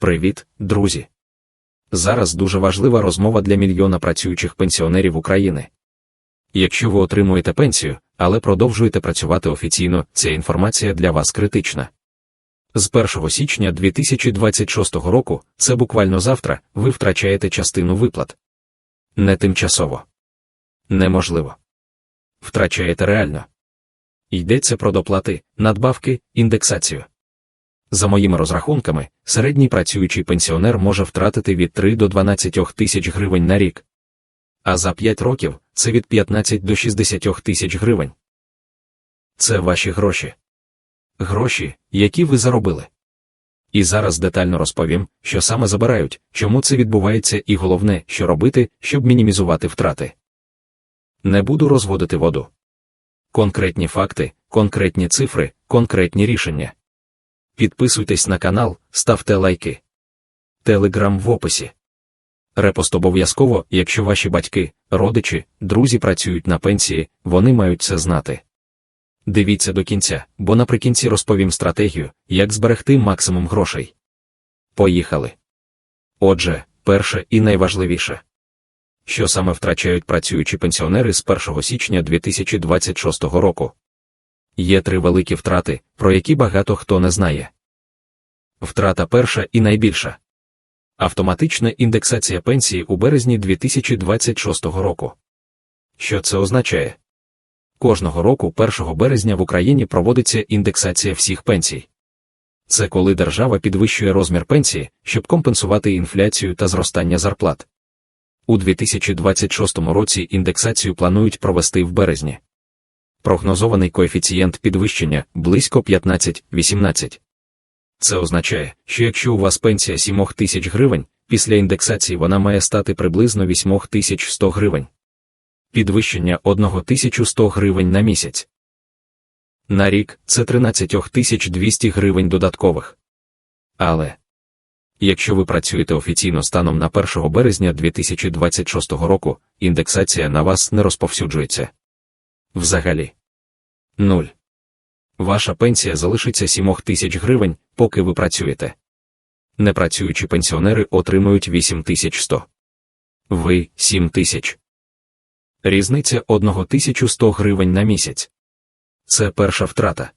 Привіт, друзі! Зараз дуже важлива розмова для мільйона працюючих пенсіонерів України. Якщо ви отримуєте пенсію, але продовжуєте працювати офіційно, ця інформація для вас критична. З 1 січня 2026 року, це буквально завтра, ви втрачаєте частину виплат. Не тимчасово. Неможливо. Втрачаєте реально. Йдеться про доплати, надбавки, індексацію. За моїми розрахунками, середній працюючий пенсіонер може втратити від 3 до 12 тисяч гривень на рік. А за 5 років це від 15 до 60 тисяч гривень. Це ваші гроші. Гроші, які ви заробили. І зараз детально розповім, що саме забирають, чому це відбувається, і головне, що робити, щоб мінімізувати втрати. Не буду розводити воду. Конкретні факти, конкретні цифри, конкретні рішення. Підписуйтесь на канал, ставте лайки. Телеграм в описі. Репост обов'язково, якщо ваші батьки, родичі, друзі працюють на пенсії, вони мають це знати. Дивіться до кінця, бо наприкінці розповім стратегію, як зберегти максимум грошей. Поїхали. Отже, перше і найважливіше. Що саме втрачають працюючі пенсіонери з 1 січня 2026 року? Є три великі втрати, про які багато хто не знає. Втрата перша і найбільша. Автоматична індексація пенсії у березні 2026 року. Що це означає? Кожного року 1 березня в Україні проводиться індексація всіх пенсій. Це коли держава підвищує розмір пенсії, щоб компенсувати інфляцію та зростання зарплат. У 2026 році індексацію планують провести в березні. Прогнозований коефіцієнт підвищення близько 15-18. Це означає, що якщо у вас пенсія 7 тисяч гривень, після індексації вона має стати приблизно 8100 гривень. Підвищення 1100 гривень на місяць. На рік це 13200 гривень додаткових. Але якщо ви працюєте офіційно станом на 1 березня 2026 року, індексація на вас не розповсюджується. Взагалі. 0. Ваша пенсія залишиться 7 тисяч гривень, поки ви працюєте. Непрацюючі пенсіонери отримують 8100. Ви 7 тисяч. Різниця 1100 гривень на місяць. Це перша втрата.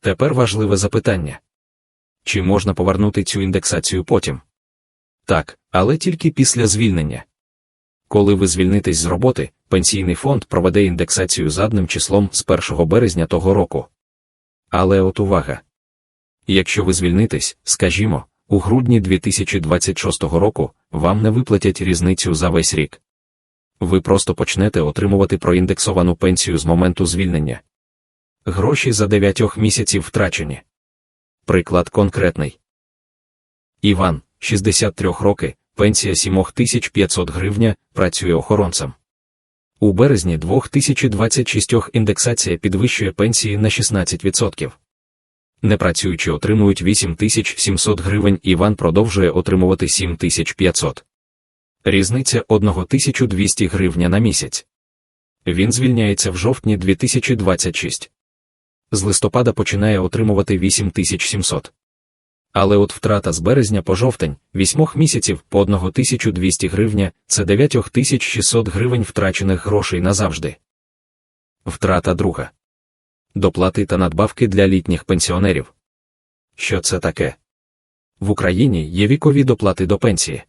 Тепер важливе запитання. Чи можна повернути цю індексацію потім? Так, але тільки після звільнення. Коли ви звільнитесь з роботи, пенсійний фонд проведе індексацію задним числом з 1 березня того року. Але от увага. Якщо ви звільнитесь, скажімо, у грудні 2026 року вам не виплатять різницю за весь рік. Ви просто почнете отримувати проіндексовану пенсію з моменту звільнення. Гроші за 9 місяців втрачені. Приклад конкретний. Іван, 63 роки, пенсія 7500 гривня, працює охоронцем. У березні 2026 індексація підвищує пенсії на 16%. Непрацюючі отримують 8700 гривень, Іван продовжує отримувати 7500. Різниця 1200 гривня на місяць. Він звільняється в жовтні 2026. З листопада починає отримувати 8700. Але от втрата з березня по жовтень, вісьмох місяців по 1200 гривня це 9600 гривень втрачених грошей назавжди. Втрата друга. Доплати та надбавки для літніх пенсіонерів. Що це таке? В Україні є вікові доплати до пенсії.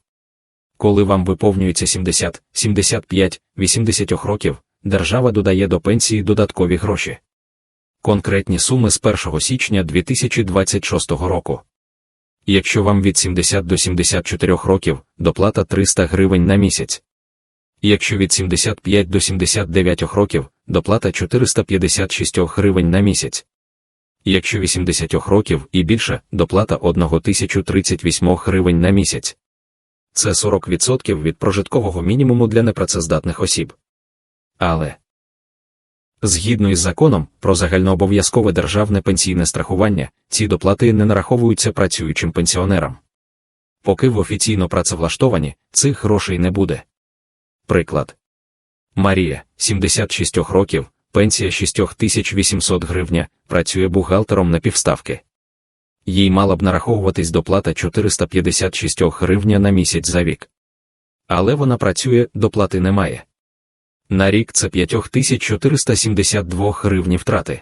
Коли вам виповнюється 70, 75, 80 років, держава додає до пенсії додаткові гроші. Конкретні суми з 1 січня 2026 року. Якщо вам від 70 до 74 років, доплата 300 гривень на місяць. Якщо від 75 до 79 років, доплата 456 гривень на місяць. Якщо 80 років і більше, доплата 1038 гривень на місяць. Це 40% від прожиткового мінімуму для непрацездатних осіб. Але Згідно із законом про загальнообов'язкове державне пенсійне страхування, ці доплати не нараховуються працюючим пенсіонерам. Поки в офіційно працевлаштовані, цих грошей не буде. Приклад Марія, 76 років, пенсія 6800 гривня, працює бухгалтером на півставки. їй мала б нараховуватись доплата 456 гривня на місяць за вік. Але вона працює, доплати немає. На рік це 5472 гривні втрати.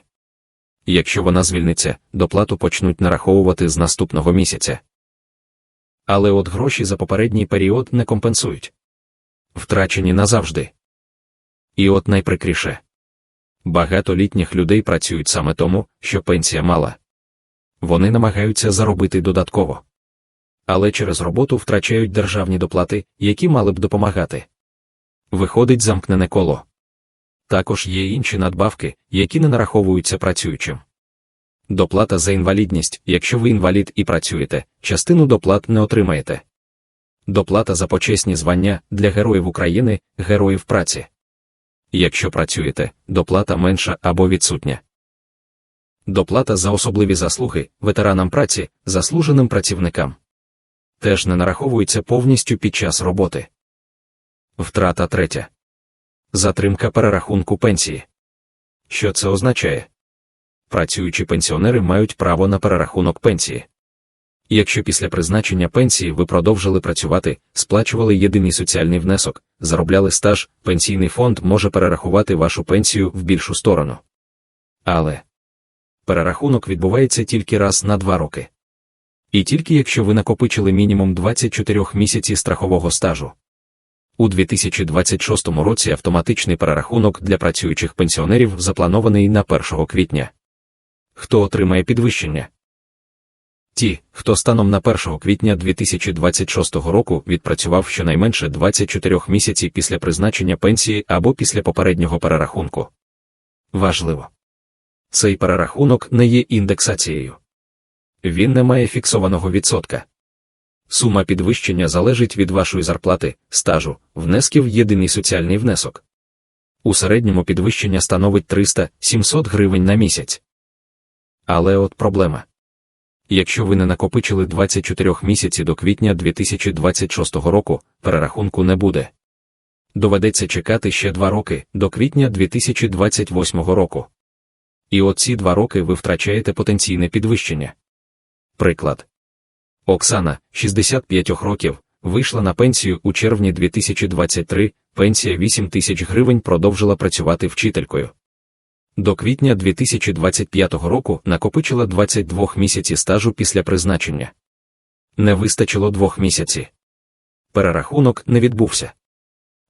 Якщо вона звільниться, доплату почнуть нараховувати з наступного місяця. Але от гроші за попередній період не компенсують. Втрачені назавжди. І от найприкріше. Багато літніх людей працюють саме тому, що пенсія мала. Вони намагаються заробити додатково. Але через роботу втрачають державні доплати, які мали б допомагати. Виходить замкнене коло. Також є інші надбавки, які не нараховуються працюючим. Доплата за інвалідність, якщо ви інвалід і працюєте, частину доплат не отримаєте. Доплата за почесні звання для героїв України, героїв праці. Якщо працюєте, доплата менша або відсутня. Доплата за особливі заслуги ветеранам праці, заслуженим працівникам. Теж не нараховується повністю під час роботи. Втрата третя. Затримка перерахунку пенсії. Що це означає? Працюючі пенсіонери мають право на перерахунок пенсії. Якщо після призначення пенсії ви продовжили працювати, сплачували єдиний соціальний внесок, заробляли стаж, пенсійний фонд може перерахувати вашу пенсію в більшу сторону. Але перерахунок відбувається тільки раз на два роки. І тільки якщо ви накопичили мінімум 24 місяці страхового стажу. У 2026 році автоматичний перерахунок для працюючих пенсіонерів запланований на 1 квітня. Хто отримає підвищення? Ті, хто станом на 1 квітня 2026 року відпрацював щонайменше 24 місяці після призначення пенсії або після попереднього перерахунку. Важливо. Цей перерахунок не є індексацією. Він не має фіксованого відсотка. Сума підвищення залежить від вашої зарплати, стажу, внесків єдиний соціальний внесок. У середньому підвищення становить 300-700 гривень на місяць. Але от проблема. Якщо ви не накопичили 24 місяці до квітня 2026 року, перерахунку не буде. Доведеться чекати ще два роки до квітня 2028 року. І оці два роки ви втрачаєте потенційне підвищення. Приклад. Оксана, 65 років, вийшла на пенсію у червні 2023, пенсія 8 тисяч гривень продовжила працювати вчителькою. До квітня 2025 року накопичила 22 місяці стажу після призначення. Не вистачило двох місяці. Перерахунок не відбувся.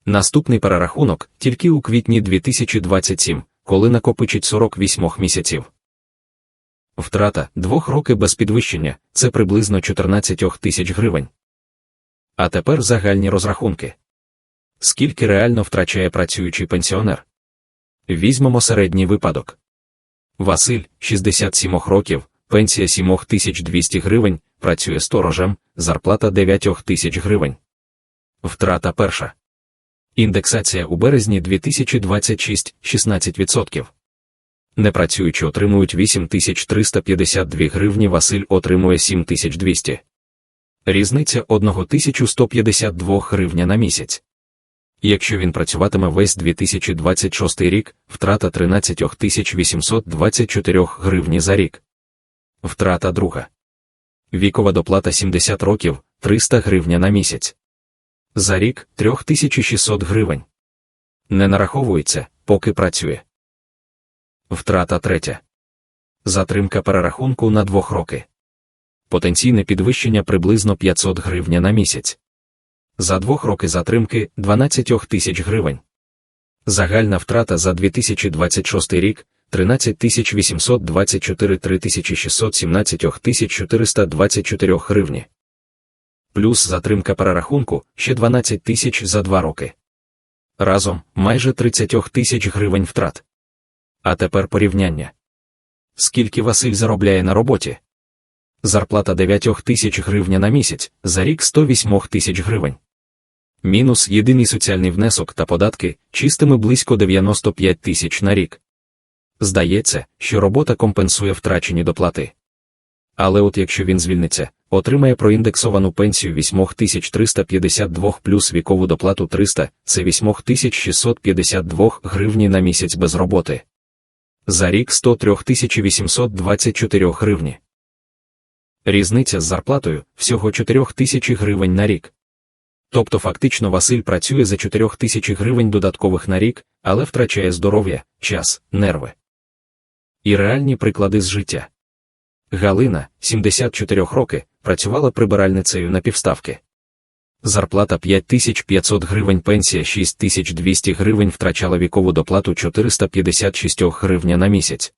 Наступний перерахунок тільки у квітні 2027, коли накопичить 48 місяців. Втрата двох роки без підвищення це приблизно 14 тисяч гривень. А тепер загальні розрахунки. Скільки реально втрачає працюючий пенсіонер? Візьмемо середній випадок. Василь, 67 років, пенсія 7200 гривень, працює сторожем, зарплата 9 тисяч гривень. Втрата перша. Індексація у березні 2026 16%. Непрацюючі отримують 8352 гривні, Василь отримує 7200. Різниця 1152 гривня на місяць. Якщо він працюватиме весь 2026 рік, втрата 13 824 гривні за рік. Втрата друга. Вікова доплата 70 років 300 гривня на місяць. За рік 3600 гривень. Не нараховується, поки працює. Втрата третя. Затримка перерахунку на двох роки. Потенційне підвищення приблизно 500 гривня на місяць. За двох роки затримки 12 тисяч гривень. Загальна втрата за 2026 рік 13 824 3617 424 гривні. Плюс затримка перерахунку ще 12 тисяч за два роки. Разом майже 30 тисяч гривень втрат. А тепер порівняння. Скільки Василь заробляє на роботі? Зарплата 9 тисяч гривня на місяць, за рік 108 тисяч гривень. Мінус єдиний соціальний внесок та податки чистими близько 95 тисяч на рік. Здається, що робота компенсує втрачені доплати. Але от якщо він звільниться, отримає проіндексовану пенсію 8352 плюс вікову доплату 300, це 8652 гривні на місяць без роботи. За рік 103 824 гривні. Різниця з зарплатою всього 4 тисячі гривень на рік. Тобто фактично Василь працює за 4 тисячі гривень додаткових на рік, але втрачає здоров'я, час, нерви. І реальні приклади з життя. Галина, 74 роки, працювала прибиральницею на півставки. Зарплата 5500 гривень, пенсія 6200 гривень втрачала вікову доплату 456 гривня на місяць.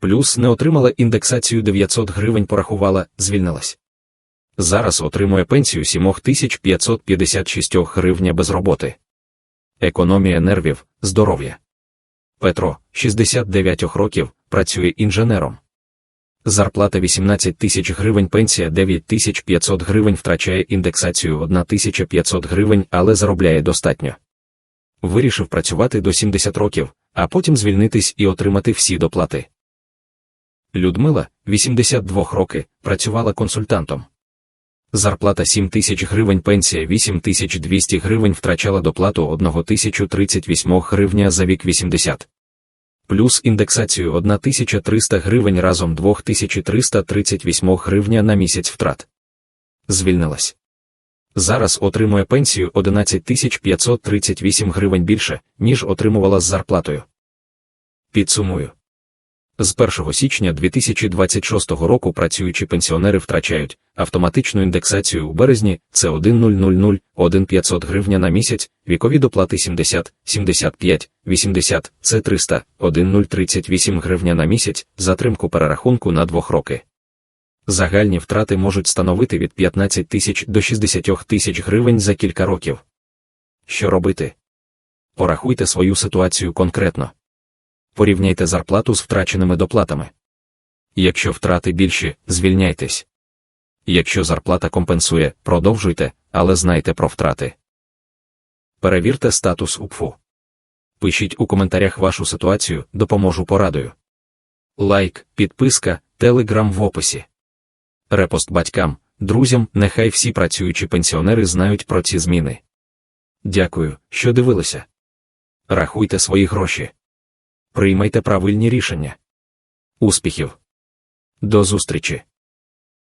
Плюс не отримала індексацію 900 гривень, порахувала, звільнилась. Зараз отримує пенсію 7556 гривня без роботи. Економія нервів, здоров'я. Петро, 69 років, працює інженером. Зарплата 18 тисяч гривень, пенсія 9500 гривень втрачає індексацію 1500 гривень, але заробляє достатньо. Вирішив працювати до 70 років, а потім звільнитись і отримати всі доплати. Людмила, 82 роки, працювала консультантом. Зарплата 7 тисяч гривень, пенсія 8200 гривень втрачала доплату 1038 гривня за вік 80 плюс індексацію 1300 гривень разом 2338 гривня на місяць втрат. Звільнилась. Зараз отримує пенсію 11538 гривень більше, ніж отримувала з зарплатою. Підсумую. З 1 січня 2026 року працюючі пенсіонери втрачають автоматичну індексацію у березні це 1,000, 1,500 гривня на місяць, вікові доплати 70, 75, 80, це 300, 1,038 гривня на місяць, затримку перерахунку на 2 роки. Загальні втрати можуть становити від 15 тисяч до 60 тисяч гривень за кілька років. Що робити? Порахуйте свою ситуацію конкретно порівняйте зарплату з втраченими доплатами. Якщо втрати більші, звільняйтесь. Якщо зарплата компенсує, продовжуйте, але знайте про втрати. Перевірте статус УПФУ. Пишіть у коментарях вашу ситуацію, допоможу порадою. Лайк, підписка, телеграм в описі. Репост батькам, друзям, нехай всі працюючі пенсіонери знають про ці зміни. Дякую, що дивилися. Рахуйте свої гроші приймайте правильні рішення. Успіхів! До зустрічі!